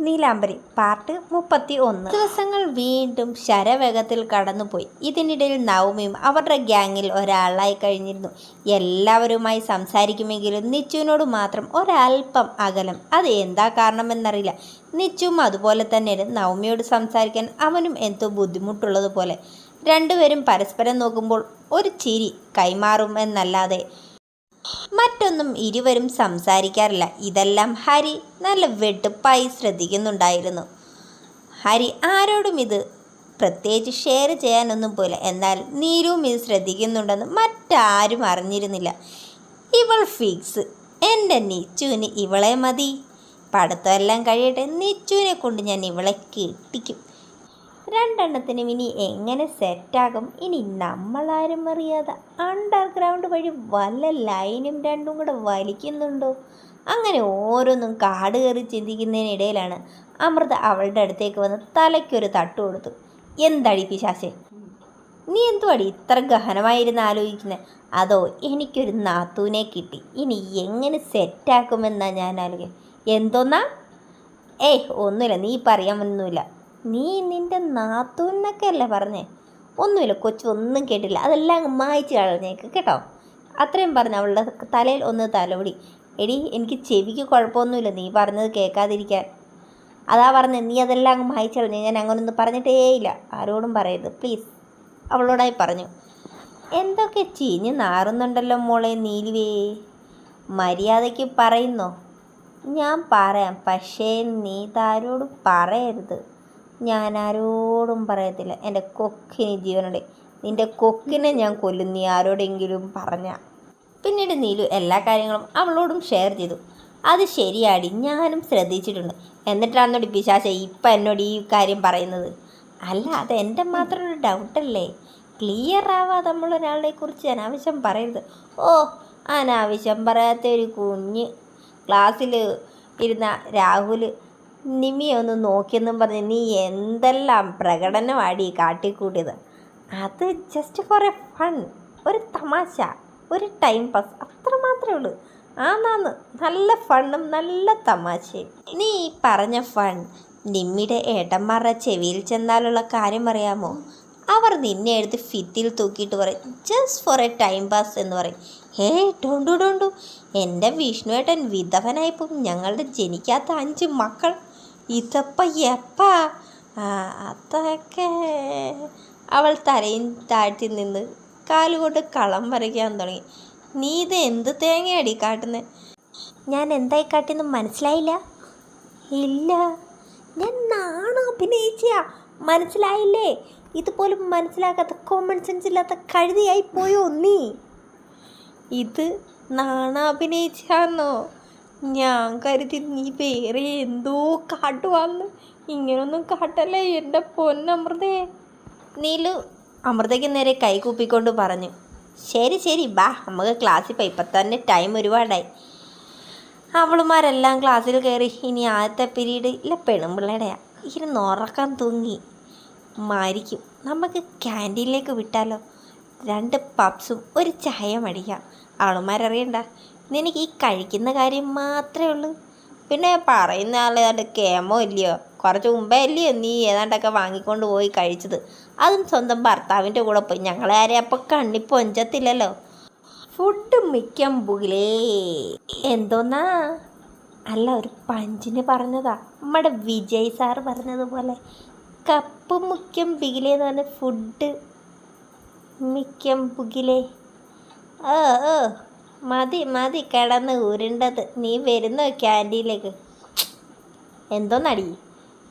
നീലാംബരി part മുപ്പത്തി ഒന്ന് ദിവസങ്ങൾ വീണ്ടും ശരവേഗത്തിൽ കടന്നുപോയി. ഇതിനിടയിൽ നവമിയും അവരുടെ ഗ്യാങ്ങിൽ ഒരാളായി കഴിഞ്ഞിരുന്നു. എല്ലാവരുമായി സംസാരിക്കുമെങ്കിലും നിച്ചുവിനോട് മാത്രം ഒരല്പം അകലം. അത് എന്താ കാരണമെന്നറിയില്ല. നിച്ചുവും അതുപോലെ തന്നെയാണ് നവമിയോട് സംസാരിക്കാൻ അവനും എന്തോ ബുദ്ധിമുട്ടുള്ളതുപോലെ. രണ്ടുപേരും പരസ്പരം നോക്കുമ്പോൾ ഒരു ചിരി കൈമാറുമെന്നല്ലാതെ മറ്റൊന്നും ഇരുവരും സംസാരിക്കാറില്ല. ഇതെല്ലാം ഹരി നല്ല വെട്ടുപ്പായി ശ്രദ്ധിക്കുന്നുണ്ടായിരുന്നു. ഹരി ആരോടും ഇത് പ്രത്യേകിച്ച് ഷെയർ ചെയ്യാനൊന്നും പോയില്ല. എന്നാൽ നീരുവും ഇത് ശ്രദ്ധിക്കുന്നുണ്ടെന്ന് മറ്റാരും അറിഞ്ഞിരുന്നില്ല. ഇവൾ ഫിക്സ് എന്റെ നിച്ചുവിന് ഇവളെ മതി. പഠിത്തമെല്ലാം കഴിയട്ടെ. നിച്ചുവിനെ കൊണ്ട് ഞാൻ ഇവളെ കെട്ടിക്കും. രണ്ടെണ്ണത്തിനും ഇനി എങ്ങനെ സെറ്റാകും? ഇനി നമ്മളാരും അറിയാതെ അണ്ടർഗ്രൗണ്ട് വഴി വല്ല ലൈനും രണ്ടും കൂടെ വലിക്കുന്നുണ്ടോ? അങ്ങനെ ഓരോന്നും കാട് കയറി ചിന്തിക്കുന്നതിനിടയിലാണ് അമൃത അവളുടെ അടുത്തേക്ക് വന്ന് തലയ്ക്കൊരു തട്ട് കൊടുത്തു. എന്തടി പിശാശേ? നീ എന്തുവാടി ഇത്ര ഗഹനമായിരുന്ന് ആലോചിക്കുന്നത് അതോ എനിക്കൊരു നാത്തൂനെ കിട്ടി. ഇനി എങ്ങനെ സെറ്റാക്കുമെന്നാണ് ഞാൻ ആലോചിക്കുക എന്തോന്നാ? ഏയ് ഒന്നുമില്ല. നീ പറയാമൊന്നുമില്ല നീ നിന്റെ നാത്തൂന്നൊക്കെ അല്ലേ പറഞ്ഞേ? ഒന്നുമില്ല കൊച്ചു ഒന്നും കേട്ടില്ല. അതെല്ലാം മായ്ച്ച് കളഞ്ഞേക്ക് കേട്ടോ? അത്രയും പറഞ്ഞു അവളുടെ തലയിൽ ഒന്ന് തലോടി. എടി എനിക്ക് ചെവിക്ക് കുഴപ്പമൊന്നുമില്ല നീ പറഞ്ഞത് കേൾക്കാതിരിക്കാൻ. അതാ പറഞ്ഞത് നീ അതെല്ലാം അങ്ങ് മായ്ച്ച് കളഞ്ഞു. ഞാൻ അങ്ങനൊന്നും പറഞ്ഞിട്ടേയില്ല. ആരോടും പറയരുത് പ്ലീസ് അവളോടായി പറഞ്ഞു. എന്തൊക്കെ ചീഞ്ഞ് നാറുന്നുണ്ടല്ലോ മോളെ നീലിവേ? മര്യാദയ്ക്ക് പറയുന്നോ? ഞാൻ പറയാം പക്ഷേ നീ താരോട് പറയരുത്. ഞാൻ ആരോടും പറയത്തില്ല. എന്റെ കൊക്കിന് ജീവനുണ്ട്. നിന്റെ കൊക്കിനെ ഞാൻ കൊല്ലും. നീ ആരോടെങ്കിലും പറഞ്ഞ. പിന്നീട് നീലു എല്ലാ കാര്യങ്ങളും അവളോടും ഷെയർ ചെയ്തു. അത് ശരിയാടി. ഞാനും ശ്രദ്ധിച്ചിട്ടുണ്ട്. എന്നിട്ടാണെന്നോട് പിശാശ ഇപ്പം എന്നോട് ഈ കാര്യം പറയുന്നത്? അല്ല അത് എന്റെ മാത്രം ഒരു ഡൗട്ടല്ലേ ക്ലിയർ ആവാതെ നമ്മളൊരാളെ കുറിച്ച് അനാവശ്യം പറയരുത്. ഓ അനാവശ്യം പറയാത്ത ഒരു കുഞ്ഞ്. ക്ലാസ്സിൽ ഇരുന്ന രാഹുൽ നിമിയെ ഒന്ന് നോക്കിയെന്നും പറഞ്ഞ് നീ എന്തെല്ലാം പ്രകടനമാടി കാട്ടിക്കൂട്ടിയത്. അത് ജസ്റ്റ് ഫോർ എ ഫൺ ഒരു തമാശ ഒരു ടൈം പാസ് അത്ര മാത്രമേ ഉള്ളൂ. ആന്നാന്ന് നല്ല ഫണ്ണും നല്ല തമാശയും. നീ ഈ പറഞ്ഞ ഫൺ നിമ്മിയുടെ ഏട്ടന്മാരുടെ ചെവിയിൽ ചെന്നാലുള്ള കാര്യം അറിയാമോ? അവർ നിന്നെ എടുത്ത് ഫിത്തിൽ തൂക്കിയിട്ട് പറയും just for a time pass എന്ന് പറയും. ഹേ ഡോണ്ടു ഡോണ്ടു എന്റെ വിഷ്ണുവേട്ടൻ വിധവനായപ്പം ഞങ്ങളുടെ ജനിക്കാത്ത അഞ്ച് മക്കൾ ഇതപ്പം എപ്പാ അതൊക്കെ അവൾ തലയും താഴ്ത്തി നിന്ന് കാലുകൊണ്ട് കളം വരയ്ക്കാൻ തുടങ്ങി. നീ ഇത് എന്ത് തേങ്ങയടി കാട്ടുന്നത് ഞാൻ എന്തായി കാട്ടിയെന്ന് മനസ്സിലായില്ല? ഇല്ല ഞാൻ നാണം അഭിനയിച്ച മനസ്സിലായില്ലേ? ഇതുപോലും മനസ്സിലാക്കാത്ത കോമൺ സെൻസ് ഇല്ലാത്ത കഴുതിയായി പോയോ നീ? ഇത് നാണം അഭിനയിച്ചാന്നോ ഞാൻ കരുതി നീ വേറെ എന്തോ കാട്ടുവാന്ന്. ഇങ്ങനൊന്നും കാട്ടല്ലേ എന്റെ പൊന്നമൃതേ. നീലു അമൃതയ്ക്ക് നേരെ കൈകൂപ്പിക്കൊണ്ട് പറഞ്ഞു. ശരി ശരി ബാ നമുക്ക് ക്ലാസ്സിൽ പോയി. ഇപ്പം തന്നെ ടൈം ഒരുപാടായി. അവളുമാരെല്ലാം ക്ലാസ്സിൽ കയറി. ഇനി ആദ്യത്തെ പീരീഡ് ഇല്ല പെണ്ണുമ്പിള്ളേടെയാ ഇരുന്ന് ഉറക്കാൻ തൂങ്ങി മാരിക്കും. നമുക്ക് ക്യാന്റീനിലേക്ക് വിട്ടാലോ? രണ്ട് പപ്സും ഒരു ചായ മടിക്കാം. അവളുമാരറിയണ്ട. നിനക്ക് ഈ കഴിക്കുന്ന കാര്യം മാത്രമേ ഉള്ളൂ. പിന്നെ പറയുന്ന ആൾ ഏതാണ്ട് കേമോ ഇല്ലയോ? കുറച്ച് മുമ്പേ അല്ലയോ നീ ഏതാണ്ടൊക്കെ വാങ്ങിക്കൊണ്ട് പോയി കഴിച്ചത്? അതും സ്വന്തം ഭർത്താവിന്റെ കൂടെ പോയി. ഞങ്ങളെ ആരെയും അപ്പം കണ്ണി ഫുഡ് മിക്കം പുകിലേ. എന്തോന്നാ? അല്ല ഒരു പഞ്ചിന് പറഞ്ഞതാ. നമ്മുടെ വിജയ് സാർ പറഞ്ഞതുപോലെ കപ്പ് മുഖ്യം ബിഗിലേ എന്ന് പറഞ്ഞ ഫുഡ് മിക്കം പുകിലേ. ഓ ഓ മതി മതി കിടന്ന് ഉരുണ്ടത്. നീ വരുന്നോ ക്യാന്റീനിലേക്ക്? എന്തോന്നടി?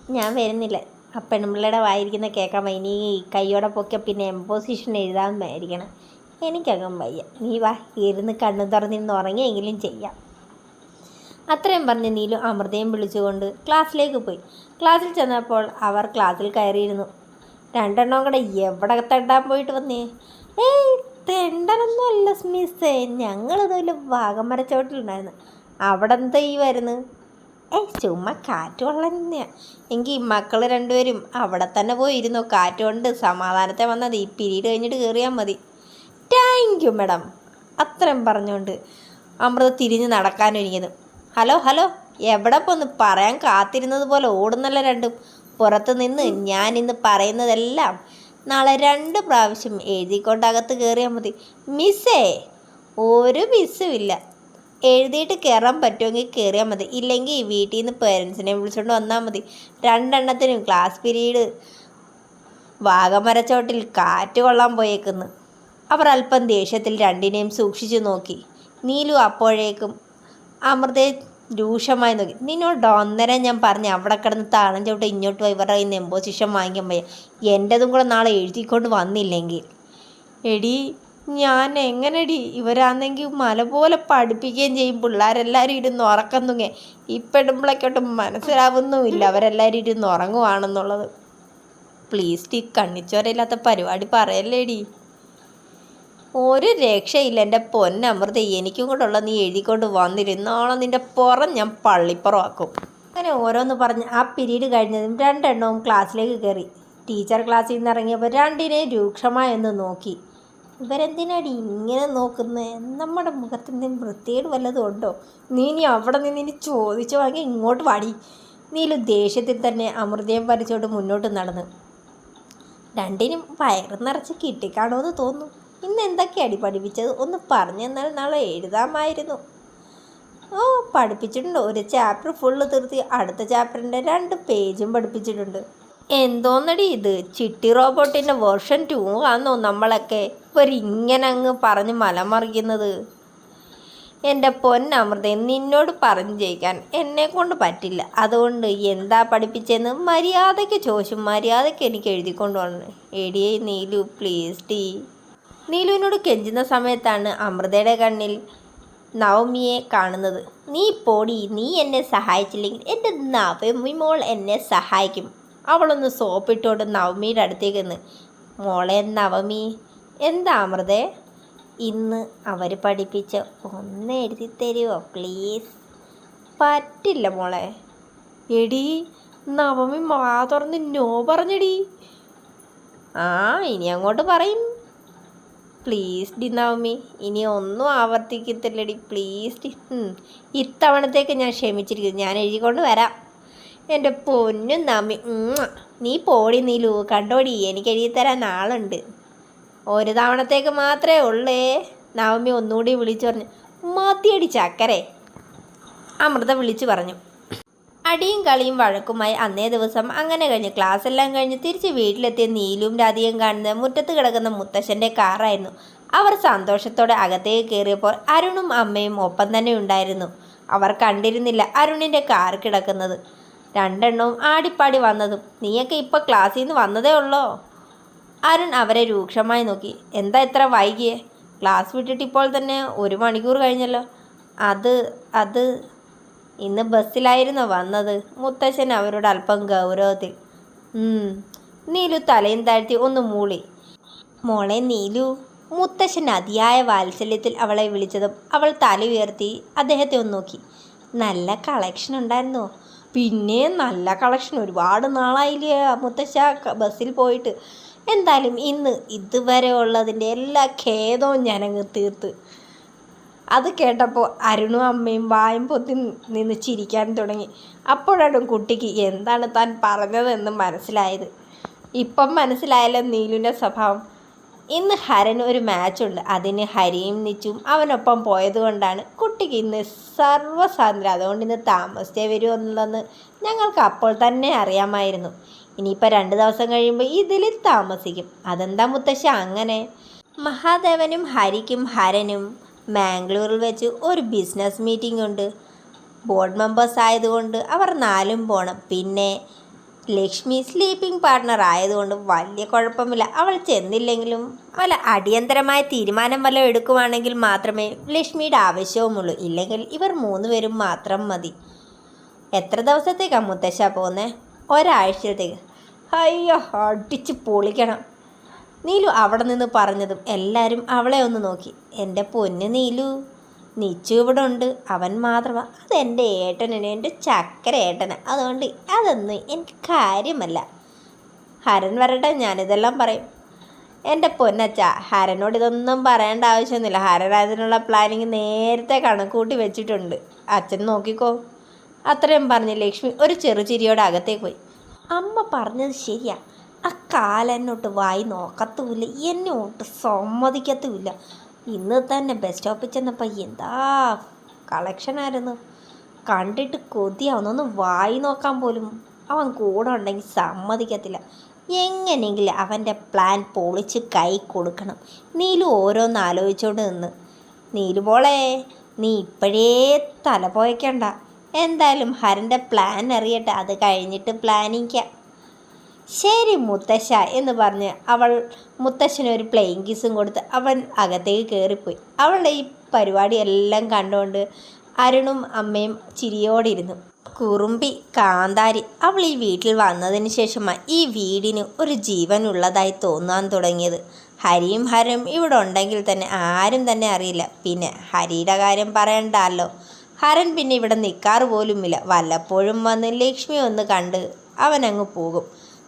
ഞാൻ വരുന്നില്ല. ആ പെൺപിള്ളയുടെ വായിരിക്കുന്ന കേൾക്കാൻ വയ്യ. നീ കൈയോടെ പൊക്കെ പിന്നെ എംപോസിഷൻ എഴുതാൻ വരിക്കണം എനിക്കകം വയ്യ. നീ വാ ഇരുന്ന് കണ്ണു തുറന്നിരുന്ന് ഉറങ്ങിയെങ്കിലും ചെയ്യാം. അത്രയും പറഞ്ഞ് നീലു അമൃതയും വിളിച്ചുകൊണ്ട് ക്ലാസ്സിലേക്ക് പോയി. ക്ലാസ്സിൽ ചെന്നപ്പോൾ അവർ ക്ലാസ്സിൽ കയറിയിരുന്നു. രണ്ടെണ്ണം കൂടെ എവിടെ തട്ടാൻ പോയിട്ട് വന്നേ? ഏയ് തെണ്ടനൊന്നും അല്ല സ്മിസ്സേ ഞങ്ങളിതുപോലെ വാഗമരച്ചോട്ടിലുണ്ടായിരുന്നു. അവിടെ എന്താ ഈ വരുന്നു? ഏയ് ചുമ്മാ കാറ്റ് കൊള്ളുന്ന എങ്കിൽ മക്കൾ രണ്ടുപേരും അവിടെ തന്നെ പോയി ഇരുന്നു കാറ്റ് കൊണ്ട് സമാധാനത്തെ വന്നത് ഈ പിരീഡ് കഴിഞ്ഞിട്ട് കയറിയാൽ മതി. താങ്ക് യു മാഡം അത്രയും പറഞ്ഞുകൊണ്ട് അമൃത തിരിഞ്ഞ് നടക്കാനൊരുങ്ങിയത്. ഹലോ ഹലോ എവിടെ പോന്ന് പറയാൻ കാത്തിരുന്നത് പോലെ ഓടുന്നല്ല രണ്ടും? പുറത്ത് നിന്ന് ഞാൻ ഇന്ന് പറയുന്നതെല്ലാം നാളെ രണ്ട് പ്രാവശ്യം എഴുതിക്കൊണ്ട് അകത്ത് കയറിയാൽ മതി. മിസ്സേ ഒരു മിസ്സും ഇല്ല. എഴുതിയിട്ട് കയറാൻ പറ്റുമെങ്കിൽ കയറിയാൽ മതി. ഇല്ലെങ്കിൽ വീട്ടിൽ നിന്ന് പേരൻസിനെ വിളിച്ചുകൊണ്ട് വന്നാൽ മതി. രണ്ടെണ്ണത്തിനും ക്ലാസ് പിരീഡ് വാഗമരച്ചോട്ടിൽ കാറ്റ് കൊള്ളാൻ പോയേക്കുന്നു. അവർ അല്പം ദേഷ്യത്തിൽ രണ്ടിനെയും സൂക്ഷിച്ചു നോക്കി. നീലു അപ്പോഴേക്കും അമൃതയെ രൂക്ഷമായി നോക്കി. നിന്നോട് അന്നേരം ഞാൻ പറഞ്ഞു അവിടെ കിടന്ന് താളം ചവിട്ട് ഇങ്ങോട്ട് പോയി. ഇവരുടെ കയ്യിൽ നിന്ന് എംബോസിഷൻ വാങ്ങിക്കാൻ പോയ. എന്റെതും കൂടെ നാളെ എഴുതിക്കൊണ്ട് വന്നില്ലെങ്കിൽ. എടി ഞാൻ എങ്ങനെടി? ഇവരാണെങ്കിൽ മല പോലെ പഠിപ്പിക്കുകയും ചെയ്യും. പിള്ളേരെല്ലാവരും ഇരുന്ന് ഉറക്കം തുങ്ങേ. ഇപ്പിടുമ്പോഴേക്കോട്ട് മനസ്സിലാവുന്നുമില്ല. അവരെല്ലാവരും ഇരുന്ന് ഉറങ്ങുവാണെന്നുള്ളത്. പ്ലീസ് ടീ കണ്ണിച്ചോരയില്ലാത്ത പരിപാടി പറയല്ലേടി. ഒരു രക്ഷയില്ല. എന്റെ പൊന്നമൃത എനിക്കും കൂടെ ഉള്ള നീ എഴുതിക്കൊണ്ട് വന്നിരുന്നോളം നിന്റെ പുറം ഞാൻ പള്ളിപ്പുറമാക്കും. അങ്ങനെ ഓരോന്ന് പറഞ്ഞ് ആ പിരീഡ് കഴിഞ്ഞതും രണ്ടെണ്ണവും ക്ലാസ്സിലേക്ക് കയറി. ടീച്ചർ ക്ലാസ്സിൽ നിന്ന് ഇറങ്ങിയപ്പോൾ രണ്ടിനെയും രൂക്ഷമായൊന്ന് നോക്കി. ഇവരെന്തിനാടി ഇങ്ങനെ നോക്കുന്നത് നമ്മുടെ മുഖത്ത് എന്തെങ്കിലും വൃത്തികേട് വല്ലതും ഉണ്ടോ? നീ ഇനി അവിടെ നിന്ന് ഇനി ചോദിച്ചു വാങ്ങി ഇങ്ങോട്ട് വാടി. നീലു ദേഷ്യത്തിൽ തന്നെ അമൃതയും പരിച്ചോട്ട് മുന്നോട്ട് നടന്നു. രണ്ടിനും വയറ് നിറച്ച് കിട്ടിക്കാണോ എന്ന് തോന്നുന്നു. ഇന്ന് എന്തൊക്കെയാടി പഠിപ്പിച്ചത്? ഒന്ന് പറഞ്ഞു തന്നാൽ നാളെ എഴുതാമായിരുന്നു. ഓ പഠിപ്പിച്ചിട്ടുണ്ട്. ഒരു ചാപ്റ്റർ ഫുള്ള് തീർത്തി അടുത്ത ചാപ്റ്ററിന്റെ രണ്ട് പേജും പഠിപ്പിച്ചിട്ടുണ്ട്. എന്തോന്നടി ഇത്? ചിട്ടി റോബോട്ടിന്റെ വേർഷൻ ടു ആണോ നമ്മളൊക്കെ? ഇവരിങ്ങനെ അങ്ങ് പറഞ്ഞ് മലമറിക്കുന്നത് എന്റെ പൊന്നമൃത നിന്നോട് പറഞ്ഞു ജയിക്കാൻ എന്നെ കൊണ്ട് പറ്റില്ല. അതുകൊണ്ട് എന്താ പഠിപ്പിച്ചെന്ന് മര്യാദയ്ക്ക് ചോദിച്ചു. മര്യാദയ്ക്ക് എനിക്ക് എഴുതിക്കൊണ്ട് വന്നു. എടിയേ നീലു പ്ലീസ് ടീ. നീലുവിനോട് കെഞ്ചുന്ന സമയത്താണ് അമൃതയുടെ കണ്ണിൽ നവമിയെ കാണുന്നത്. നീ പോടി നീ എന്നെ സഹായിച്ചില്ലെങ്കിൽ എന്റെ നവമി മോൾ എന്നെ സഹായിക്കും അവളൊന്ന് സോപ്പിട്ടോണ്ട് നവമിയുടെ അടുത്തേക്ക് നിന്ന് മോളെ നവമി എന്താ അമൃതേ ഇന്ന് അവർ പഠിപ്പിച്ച ഒന്ന് എഴുതി തരുമോ പ്ലീസ്? പറ്റില്ല മോളെ. എടി നവമി മാ തുറന്ന് നോ പറഞ്ഞടി. ആ ഇനി അങ്ങോട്ട് പറയും. പ്ലീസ് ഡി നവമി. ഇനി ഒന്നും ആവർത്തിക്കത്തില്ലടി പ്ലീസ് ഡി. ഇത്തവണത്തേക്ക് ഞാൻ ക്ഷമിച്ചിരിക്കുന്നു. ഞാൻ എഴുതിക്കൊണ്ട് വരാം. എന്റെ പൊന്നും നമി നീ പോടി നീ ലൂ. കണ്ടോടി എനിക്ക് എഴുതി തരാൻ ആളുണ്ട്. ഒരു തവണത്തേക്ക് മാത്രമേ ഉള്ളേ. നവമി ഒന്നുകൂടി വിളിച്ചു പറഞ്ഞു. മതിയടി ചക്കരെ. അമൃത വിളിച്ചു പറഞ്ഞു. അടിയും കളിയും വഴക്കുമായി അന്നേ ദിവസം അങ്ങനെ കഴിഞ്ഞ് ക്ലാസ് എല്ലാം കഴിഞ്ഞ് തിരിച്ച് വീട്ടിലെത്തിയ നീലും രാധിയും കാണുന്ന മുറ്റത്ത് കിടക്കുന്ന മുത്തശ്ശന്റെ കാറായിരുന്നു അവർ സന്തോഷത്തോടെ അകത്തേക്ക് കയറിയപ്പോൾ അരുണും അമ്മയും ഒപ്പം തന്നെ ഉണ്ടായിരുന്നു. അവർ കണ്ടിരുന്നില്ല അരുണിന്റെ കാർ കിടക്കുന്നത്. രണ്ടെണ്ണവും ആടിപ്പാടി വന്നതും നീയൊക്കെ ഇപ്പോൾ ക്ലാസ്സിൽ നിന്ന് വന്നതേ ഉള്ളോ? അരുൺ അവരെ രൂക്ഷമായി നോക്കി. എന്താ ഇത്ര വൈകിയേ? ക്ലാസ് വിട്ടിട്ട് ഇപ്പോൾ തന്നെ ഒരു മണിക്കൂർ കഴിഞ്ഞല്ലോ. അത് അത് ഇന്ന് ബസ്സിലായിരുന്നു വന്നത്. മുത്തശ്ശൻ അവരോട് അല്പം ഗൗരവത്തിൽ. നീലു തലയും താഴ്ത്തി ഒന്ന് മൂളി. മോളെ നീലു മുത്തശ്ശൻ അതിയായ വാത്സല്യത്തിൽ അവളെ വിളിച്ചതും അവൾ തല ഉയർത്തി അദ്ദേഹത്തെ ഒന്ന് നോക്കി. നല്ല കളക്ഷൻ ഉണ്ടായിരുന്നു. പിന്നെ നല്ല കളക്ഷൻ ഒരുപാട് നാളായില്ലേ മുത്തശ്ശ ബസ്സിൽ പോയിട്ട്. എന്തായാലും ഇന്ന് ഇതുവരെ ഉള്ളതിന്റെ എല്ലാ ഖേദവും ഞാനങ്ങ് തീർത്ത്. അത് കേട്ടപ്പോൾ അരുണും അമ്മയും വായും പൊത്തി നിന്ന് ചിരിക്കാൻ തുടങ്ങി. അപ്പോഴാണ് കുട്ടിക്ക് എന്താണ് താൻ പറഞ്ഞതെന്ന് മനസ്സിലായത്. ഇപ്പം മനസ്സിലായല്ലോ നീലുവിന്റെ സ്വഭാവം. ഇന്ന് ഹരന് ഒരു മാച്ചുണ്ട് അതിന് ഹരിയും നിച്ചും അവനൊപ്പം പോയതുകൊണ്ടാണ് കുട്ടിക്ക് ഇന്ന് സർവസാന്ദ്രം അതുകൊണ്ട് ഇന്ന് താമസിച്ചേ വരുമെന്നുള്ളതെന്ന് ഞങ്ങൾക്ക് അപ്പോൾ തന്നെ അറിയാമായിരുന്നു. ഇനിയിപ്പോൾ രണ്ട് ദിവസം കഴിയുമ്പോൾ ഇതിൽ താമസിക്കും. അതെന്താ മുത്തശ്ശ അങ്ങനെ? മഹാദേവനും ഹരിക്കും ഹരനും മാംഗ്ലൂരിൽ വെച്ച് ഒരു ബിസിനസ് മീറ്റിംഗ് ഉണ്ട്. ബോർഡ് മെമ്പേഴ്സ് ആയതുകൊണ്ട് അവർ നാലും പോണം. പിന്നെ ലക്ഷ്മി സ്ലീപ്പിംഗ് പാർട്ട്ണർ ആയതുകൊണ്ട് വലിയ കുഴപ്പമില്ല. അവൾ ചെന്നില്ലെങ്കിലും വല്ല അടിയന്തരമായ തീരുമാനം വല്ലതും എടുക്കുവാണെങ്കിൽ മാത്രമേ ലക്ഷ്മിയുടെ ആവശ്യവുമുള്ളൂ. ഇല്ലെങ്കിൽ ഇവർ മൂന്നുപേരും മാത്രം മതി. എത്ര ദിവസത്തേക്കാണ് മുത്തശ്ശ പോകുന്നത് ഒരാഴ്ചത്തേക്ക്. അയ്യോ അടിച്ച് പൊളിക്കണം. നീലു അവിടെ നിന്ന് പറഞ്ഞതും എല്ലാവരും അവളെ ഒന്ന് നോക്കി. എന്റെ പൊന്ന് നീലു നിച്ചു ഇവിടെ ഉണ്ട്. അവൻ മാത്രമാണ് അതെന്റെ ഏട്ടനാണ്. എന്റെ ചക്കര ഏട്ടനാ. അതുകൊണ്ട് അതൊന്നും എനിക്ക് കാര്യമല്ല. ഹരൻ വരട്ടെ ഞാനിതെല്ലാം പറയും. എന്റെ പൊന്നച്ച ഹരനോട് ഇതൊന്നും പറയേണ്ട ആവശ്യമൊന്നുമില്ല. ഹരൻ അതിനുള്ള പ്ലാനിങ് നേരത്തെ കണക്കൂട്ടി വെച്ചിട്ടുണ്ട്. അച്ഛൻ നോക്കിക്കോ. അത്രയും പറഞ്ഞ് ലക്ഷ്മി ഒരു ചെറുചിരിയോടെ അകത്തേക്ക് പോയി. അമ്മ പറഞ്ഞത് ശരിയാ. ആ കാലെന്നോട്ട് വായി നോക്കത്തുമില്ല എന്നെ ഒട്ട് സമ്മതിക്കത്തുമില്ല. ഇന്ന് തന്നെ ബസ് സ്റ്റോപ്പിൽ ചെന്നപ്പോൾ എന്താ കളക്ഷനായിരുന്നു കണ്ടിട്ട് കൊതിയാവുന്നൊന്ന് വായി നോക്കാൻ പോലും അവൻ കൂടെ ഉണ്ടെങ്കിൽ സമ്മതിക്കത്തില്ല. എങ്ങനെയെങ്കിലും അവന്റെ പ്ലാൻ പൊളിച്ച് കൈ കൊടുക്കണം. നീലു ഓരോന്ന് ആലോചിച്ചോണ്ട് നിന്ന്. നീലു പോളെ നീ ഇപ്പോഴേ തല പോയക്കണ്ട എന്തായാലും ഹരന്റെ പ്ലാൻ അറിയട്ടെ അത് കഴിഞ്ഞിട്ട് പ്ലാനിക്കാം ശരി മുത്തശ്ശ എന്ന് പറഞ്ഞ് അവൾ മുത്തശ്ശന് ഒരു പ്ലെയിൻ കിസും കൊടുത്ത് അവൻ അകത്തേക്ക് കയറിപ്പോയി അവളുടെ ഈ പരിപാടി എല്ലാം കണ്ടുകൊണ്ട് അരുണും അമ്മയും ചിരിയോടെ ഇരുന്നു കുറുമ്പി കാന്താരി അവൾ ഈ വീട്ടിൽ വന്നതിന് ശേഷമാണ് ഈ വീടിന് ഒരു ജീവനുള്ളതായി തോന്നാൻ തുടങ്ങിയത്. ഹരിയും ഹരും ഇവിടെ ഉണ്ടെങ്കിൽ തന്നെ ആരും തന്നെ അറിയില്ല. പിന്നെ ഹരിയുടെ കാര്യം പറയണ്ടല്ലോ. ഹരൻ പിന്നെ ഇവിടെ നിൽക്കാറ് പോലുമില്ല വല്ലപ്പോഴും വന്ന് ലക്ഷ്മി ഒന്ന് കണ്ട് അവനങ്ങ് പോകും.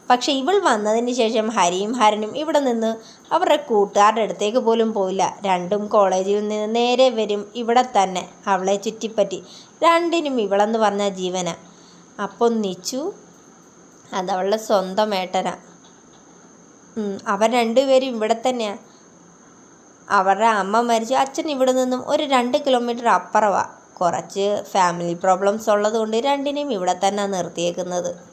പക്ഷെ ഇവൾ വന്നതിന് ശേഷം ഹരിയും ഹരനും ഇവിടെ നിന്ന് അവരുടെ കൂട്ടുകാരുടെ അടുത്തേക്ക് പോലും പോയില്ല. രണ്ടും കോളേജിൽ നിന്ന് നേരെ വരും ഇവിടെ തന്നെ അവളെ ചുറ്റിപ്പറ്റി. രണ്ടിനും ഇവളെന്ന് പറഞ്ഞ ജീവന. അപ്പം നിച്ചു അതവളുടെ സ്വന്തം ഏട്ടനാ. അവർ രണ്ടുപേരും ഇവിടെ തന്നെയാണ് അവരുടെ അമ്മ മരിച്ചു. അച്ഛൻ ഇവിടെ നിന്നും ഒരു രണ്ട് കിലോമീറ്റർ അപ്പുറമാണ് കുറച്ച് ഫാമിലി പ്രോബ്ലംസ് ഉള്ളതുകൊണ്ട് രണ്ടിനെയും ഇവിടെ തന്നെ നിർത്തിയേക്കുന്നത്.